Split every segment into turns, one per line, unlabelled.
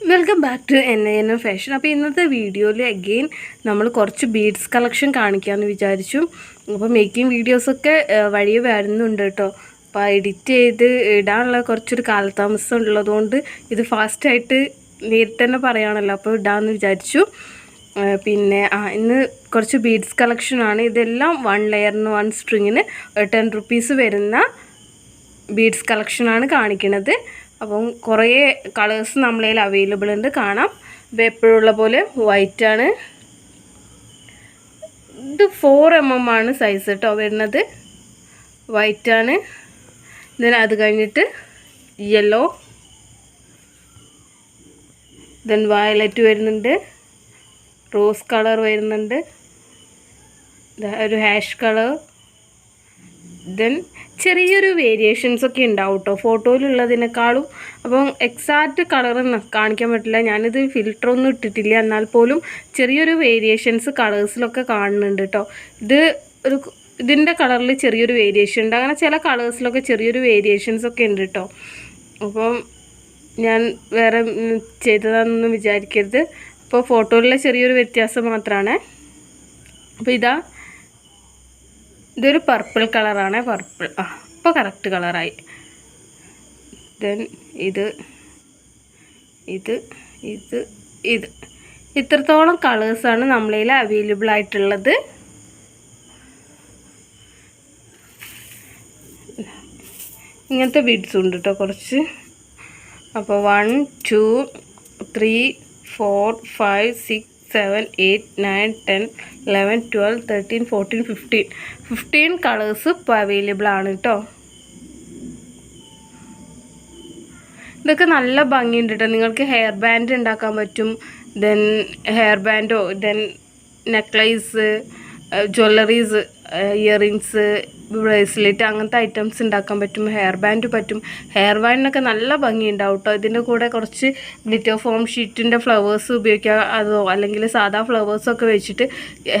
Welcome back to N N M fashion അപ്പോൾ ഇന്നത്തെ വീഡിയോയിൽ അഗെയിൻ നമ്മൾ കുറച്ച് ബീഡ്സ് കളക്ഷൻ കാണിക്കാമെന്ന് വിചാരിച്ചു. അപ്പോൾ മേക്കിംഗ് വീഡിയോസൊക്കെ വഴിയെ വരുന്നുണ്ട് കേട്ടോ അപ്പോൾ എഡിറ്റ് ചെയ്ത് ഇടാനുള്ള കുറച്ചൊരു കാലതാമസം ഉള്ളതുകൊണ്ട് ഇത് ഫാസ്റ്റായിട്ട് നേരിട്ട് തന്നെ പറയുകയാണല്ലോ അപ്പോൾ ഇടാമെന്ന് വിചാരിച്ചു. പിന്നെ ആ ഇന്ന് കുറച്ച് ബീഡ്സ് കളക്ഷനാണ് ഇതെല്ലാം വൺ ലെയറിന് വൺ സ്ട്രിങ്ങിന് ടെൻ റുപ്പീസ് വരുന്ന ബീഡ്സ് കളക്ഷനാണ് കാണിക്കുന്നത് അപ്പം കുറേ കളേഴ്സ് നമ്മളിൽ അവൈലബിൾ ഉണ്ട്. കാണാം. ഇപ്പോൾ എപ്പോഴുള്ള പോലെ വൈറ്റ് ആണ്. ഇത് ഫോർ എം എം ആണ് സൈസ് കേട്ടോ വരുന്നത്. വൈറ്റ് ആണ്. ദെൻ അത് കഴിഞ്ഞിട്ട് യെല്ലോ ദെൻ വയലറ്റ് വരുന്നുണ്ട്. റോസ് കളർ വരുന്നുണ്ട്. ഒരു ഹാഷ് കളർ ദെൻ ചെറിയൊരു വേരിയേഷൻസ് ഒക്കെ ഉണ്ടാവും കേട്ടോ ഫോട്ടോയിലുള്ളതിനേക്കാളും. അപ്പം എക്സാക്റ്റ് കളർ കാണിക്കാൻ പറ്റില്ല. ഞാനിത് ഫിൽറ്റർ ഒന്നും ഇട്ടിട്ടില്ല. എന്നാൽ പോലും ചെറിയൊരു വേരിയേഷൻസ് കളേഴ്സിലൊക്കെ കാണുന്നുണ്ട് കേട്ടോ ഇത് ഒരു ഇതിന്റെ കളറിൽ ചെറിയൊരു വേരിയേഷൻ ഉണ്ട്. അങ്ങനെ ചില കളേഴ്സിലൊക്കെ ചെറിയൊരു വേരിയേഷൻസ് ഒക്കെ ഉണ്ട് കേട്ടോ അപ്പം ഞാൻ വേറെ ചെയ്തതാണെന്നൊന്നും വിചാരിക്കരുത്. അപ്പോൾ ഫോട്ടോയിലെ ചെറിയൊരു വ്യത്യാസം മാത്രമാണ് അപ്പോൾ ഇതാ ഇതൊരു പർപ്പിൾ കളറാണ് പർപ്പിൾ ആ ഇപ്പോൾ കറക്റ്റ് കളറായി ദെൻ ഇത് ഇത് ഇത് ഇത്. ഇത്രത്തോളം കളേഴ്സാണ് നമ്മളതിൽ അവൈലബിൾ ആയിട്ടുള്ളത്. ഇങ്ങനത്തെ ബീഡ്സ് ഉണ്ട് കേട്ടോ കുറച്ച്. അപ്പോൾ one two three four five six seven eight nine ten eleven twelve thirteen fourteen fifteen fifteen colours ഇപ്പോൾ അവൈലബിൾ ആണ് കേട്ടോ ഇതൊക്കെ നല്ല ഭംഗിയുണ്ട് കേട്ടോ നിങ്ങൾക്ക് ഹെയർ ബാൻഡ് ഉണ്ടാക്കാൻ പറ്റും. Then hair ബാൻഡോ then necklace jewelleries earrings bracelet അങ്ങനത്തെ ഐറ്റംസ് ഉണ്ടാക്കാൻ പറ്റും ഹെയർ ബാൻഡ് പറ്റും. ഹെയർ ബാൻഡിനൊക്കെ നല്ല ഭംഗി ഉണ്ടാവും കേട്ടോ. ഇതിന്റെ കൂടെ കുറച്ച് ഗ്ലിറ്റർ ഫോം ഷീറ്റിന്റെ ഫ്ലവേഴ്സ് ഉപയോഗിക്കുക അതോ അല്ലെങ്കിൽ സാധാ ഫ്ലവേഴ്സൊക്കെ വെച്ചിട്ട്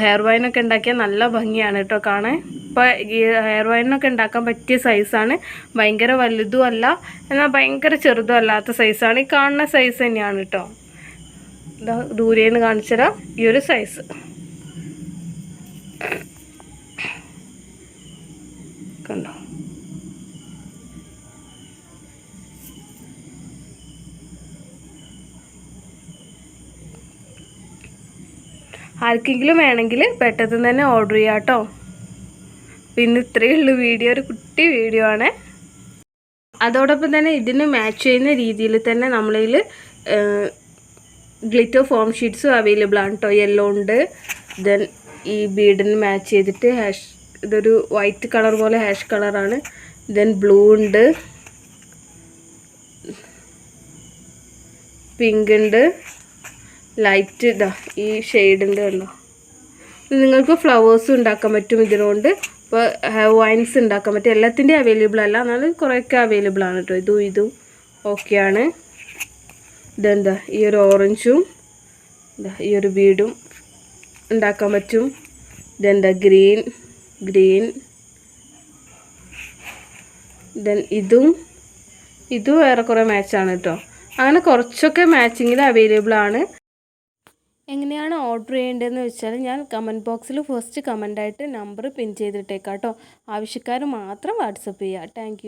ഹെയർ വൈനൊക്കെ ഉണ്ടാക്കിയാൽ നല്ല ഭംഗിയാണ് കേട്ടോ കാണാൻ. ഇപ്പോൾ ഈ ഹെയർ വൈനൊക്കെ ഉണ്ടാക്കാൻ പറ്റിയ സൈസാണ് ഭയങ്കര വലുതും അല്ല എന്നാൽ ഭയങ്കര ചെറുതും അല്ലാത്ത സൈസാണ് ഈ കാണുന്ന സൈസ് തന്നെയാണ് കേട്ടോ. ദൂരേന്ന് കാണിച്ചുതരാം. ഈ ഒരു സൈസ് കണ്ടോ? ആർക്കെങ്കിലും വേണമെങ്കിൽ പെട്ടെന്ന് തന്നെ ഓർഡർ ചെയ്യാം കേട്ടോ. പിന്നെ ഇത്രയേ ഉള്ളൂ വീഡിയോ. ഒരു കുട്ടി വീഡിയോ ആണ്. അതോടൊപ്പം തന്നെ ഇതിന് മാച്ച് ചെയ്യുന്ന രീതിയിൽ തന്നെ നമ്മളതിൽ ഗ്ലിറ്റർ ഫോം ഷീറ്റ്സും അവൈലബിൾ ആണ് കേട്ടോ. യെല്ലോ ഉണ്ട്. ദെൻ ഈ ബീഡിന് മാച്ച് ചെയ്തിട്ട് ഹാഷ് ഇതൊരു വൈറ്റ് കളർ പോലെ ഹാഷ് കളറാണ് ദെൻ ബ്ലൂ ഉണ്ട്. പിങ്ക് ഉണ്ട്. ലൈറ്റ് ഇതാ ഈ ഷെയ്ഡിന്റെ ഇത് നിങ്ങൾക്ക് ഫ്ലവേഴ്സും ഉണ്ടാക്കാൻ പറ്റും ഇതിനോണ്ട്. ഇപ്പോൾ വൈൻസ് ഉണ്ടാക്കാൻ പറ്റും. എല്ലാത്തിന്റെയും അവൈലബിൾ അല്ല. എന്നാലും കുറേയൊക്കെ അവൈലബിൾ ആണ് കേട്ടോ ഇതും ഇതും ഓക്കെയാണ് ഇതെന്താ? ഈ ഒരു ഓറഞ്ചും ഈ ഒരു ബീഡും ഉണ്ടാക്കാൻ പറ്റും. ഇതെന്താ ഗ്രീൻ ഗ്രീൻ ദെൻ ഇതും ഇതും വേറെ ഏറെക്കുറെ മാച്ചാണ് കേട്ടോ അങ്ങനെ കുറച്ചൊക്കെ മാച്ചിങ്ങിൽ അവൈലബിൾ ആണ്. എങ്ങനെയാണ് ഓർഡർ ചെയ്യേണ്ടതെന്ന് വെച്ചാൽ ഞാൻ കമന്റ് ബോക്സിൽ ഫസ്റ്റ് കമന്റായിട്ട് നമ്പർ പിൻ ചെയ്തിട്ടേക്കാം കേട്ടോ ആവശ്യക്കാർ മാത്രം വാട്സപ്പ് ചെയ്യുക താങ്ക്